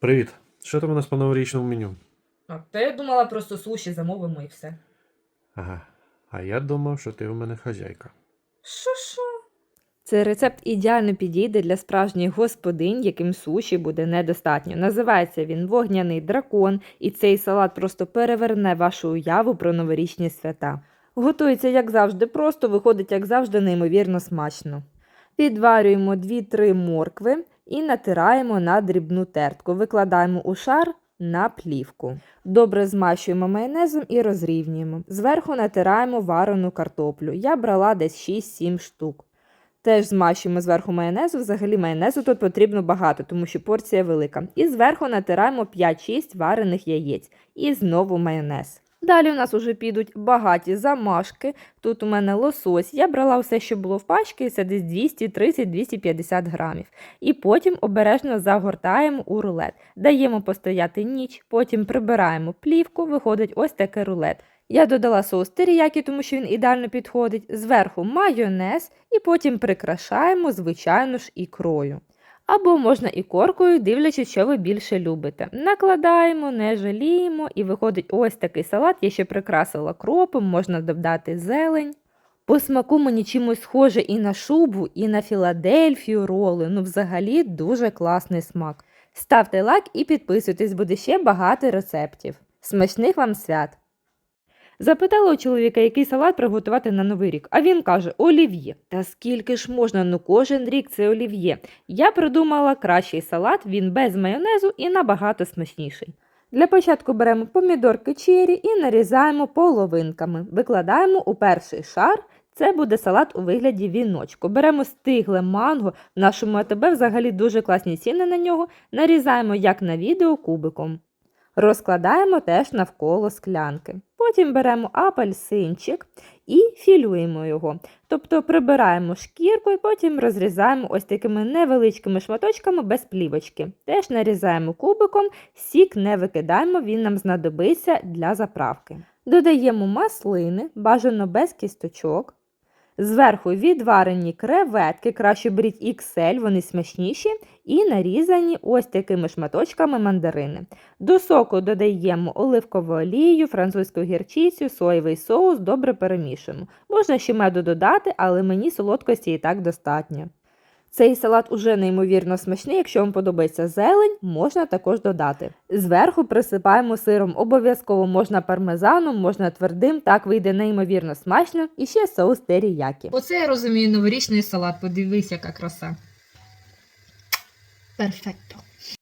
Привіт. Що там у нас по новорічному меню? А та я думала, просто суші замовимо і все. Ага. А я думав, що ти у мене хазяйка. Що що? Цей рецепт ідеально підійде для справжніх господинь, яким суші буде недостатньо. Називається він вогняний дракон, і цей салат просто переверне вашу уяву про новорічні свята. Готується, як завжди, просто виходить, як завжди, неймовірно смачно. Відварюємо 2-3 моркви і натираємо на дрібну тертку. Викладаємо у шар на плівку. Добре змащуємо майонезом і розрівнюємо. Зверху натираємо варену картоплю. Я брала десь 6-7 штук. Теж змащуємо зверху майонезу. Взагалі майонезу тут потрібно багато, тому що порція велика. І зверху натираємо 5-6 варених яєць. І знову майонез. Далі у нас уже підуть багаті замашки. Тут у мене лосось. Я брала все, що було в пачці, це десь 230-250 грамів. І потім обережно загортаємо у рулет. Даємо постояти ніч, потім прибираємо плівку, виходить ось такий рулет. Я додала соус теріякі, тому що він ідеально підходить, зверху майонез і потім прикрашаємо, звичайно ж, ікрою. Або можна і коркою, дивлячись, що ви більше любите. Накладаємо, не жаліємо, і виходить ось такий салат. Я ще прикрасила кропом, можна додати зелень. По смаку мені чимось схоже і на шубу, і на Філадельфію роли. Ну, взагалі дуже класний смак. Ставте лайк і підписуйтесь, буде ще багато рецептів. Смачних вам свят! Запитала у чоловіка, який салат приготувати на новий рік, а він каже: олів'є. Та скільки ж можна, ну кожен рік це олів'є. Я придумала кращий салат, він без майонезу і набагато смачніший. Для початку беремо помідорки чері і нарізаємо половинками. Викладаємо у перший шар. Це буде салат у вигляді віночку. Беремо стигле манго, в нашому АТБ взагалі дуже класні ціни на нього. Нарізаємо, як на відео, кубиком. Розкладаємо теж навколо склянки. Потім беремо апельсинчик і філюємо його. Тобто прибираємо шкірку і потім розрізаємо ось такими невеличкими шматочками без плівочки. Теж нарізаємо кубиком, сік не викидаємо, він нам знадобиться для заправки. Додаємо маслини, бажано без кісточок. Зверху відварені креветки, краще беріть XL, вони смачніші, і нарізані ось такими шматочками мандарини. До соку додаємо оливкову олію, французьку гірчицю, соєвий соус, добре перемішуємо. Можна ще меду додати, але мені солодкості і так достатньо. Цей салат уже неймовірно смачний. Якщо вам подобається зелень, можна також додати. Зверху присипаємо сиром. Обов'язково можна пармезаном, можна твердим, так вийде неймовірно смачно. І ще соус теріякі. Оце я розумію новорічний салат. Подивись, яка краса. Перфекто.